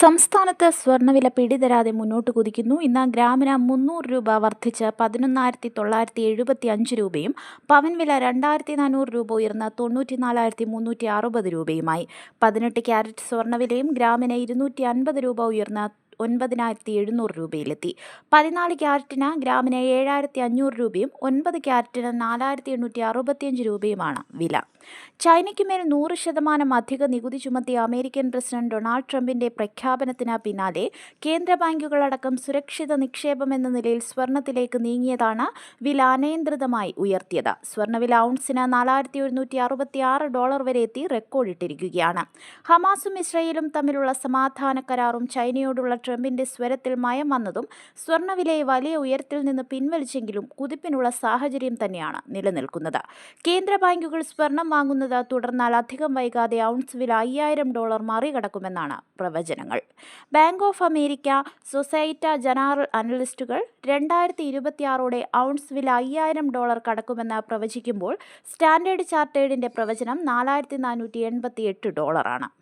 സംസ്ഥാനത്ത് സ്വർണവില പിടിതരാതെ മുന്നോട്ട് കുതിക്കുന്നു. ഇന്ന് ഗ്രാമിന് മുന്നൂറ് രൂപ വർദ്ധിച്ച് പതിനൊന്നായിരത്തി തൊള്ളായിരത്തി എഴുപത്തി അഞ്ച് രൂപയും പവൻ വില രണ്ടായിരത്തി നാനൂറ് രൂപ ഉയർന്ന് തൊണ്ണൂറ്റി നാലായിരത്തി മുന്നൂറ്റി അറുപത് രൂപയുമായി. പതിനെട്ട് ക്യാരറ്റ് സ്വർണവിലയും ഗ്രാമിന് ഇരുന്നൂറ്റി അൻപത് രൂപ ഉയർന്ന് ഒൻപതിനായിരത്തി എഴുന്നൂറ് രൂപയിലെത്തി. പതിനാല് ക്യാരറ്റിന് ഗ്രാമിന് ഏഴായിരത്തി അഞ്ഞൂറ് രൂപയും ഒൻപത് ക്യാരറ്റിന് നാലായിരത്തി എണ്ണൂറ്റി അറുപത്തിയഞ്ച് രൂപയുമാണ് വില. ചൈനയ്ക്ക് മേൽ നൂറ് ശതമാനം അധിക നികുതി ചുമത്തിയ അമേരിക്കൻ പ്രസിഡന്റ് ഡൊണാൾഡ് ട്രംപിന്റെ പ്രഖ്യാപനത്തിന് പിന്നാലെ കേന്ദ്ര ബാങ്കുകളടക്കം സുരക്ഷിത നിക്ഷേപം എന്ന നിലയിൽ സ്വർണത്തിലേക്ക് നീങ്ങിയതാണ് വില അനിയന്ത്രിതമായി ഉയർത്തിയത്. സ്വർണവില ഔൺസിന് നാലായിരത്തി ഒരുന്നൂറ്റി അറുപത്തി ആറ് ഡോളർ വരെ എത്തി റെക്കോർഡിട്ടിരിക്കുകയാണ്. ഹമാസും ഇസ്രയേലും തമ്മിലുള്ള സമാധാന കരാറും ചൈനയോടുള്ള ട്രംപിന്റെ സ്വരത്തിൽ മയം വന്നതും സ്വർണവിലയെ വലിയ ഉയരത്തിൽ നിന്ന് പിൻവലിച്ചെങ്കിലും കുതിപ്പിനുള്ള സാഹചര്യം തന്നെയാണ് നിലനിൽക്കുന്നത്. കേന്ദ്ര ബാങ്കുകൾ സ്വർണം വാങ്ങുന്നത് തുടർന്നാൽ അധികം വൈകാതെ ഔൺസ് വില അയ്യായിരം ഡോളർ മറികടക്കുമെന്നാണ് പ്രവചനങ്ങൾ. Bank of America Societe Generale അനലിസ്റ്റുകൾ രണ്ടായിരത്തി ഇരുപത്തിയാറോടെ ഔൺസ് വില അയ്യായിരം ഡോളർ കടക്കുമെന്ന് പ്രവചിക്കുമ്പോൾ സ്റ്റാൻഡേർഡ് ചാർട്ടേഡിന്റെ പ്രവചനം നാലായിരത്തി നാനൂറ്റി എൺപത്തി എട്ട് ഡോളറാണ്.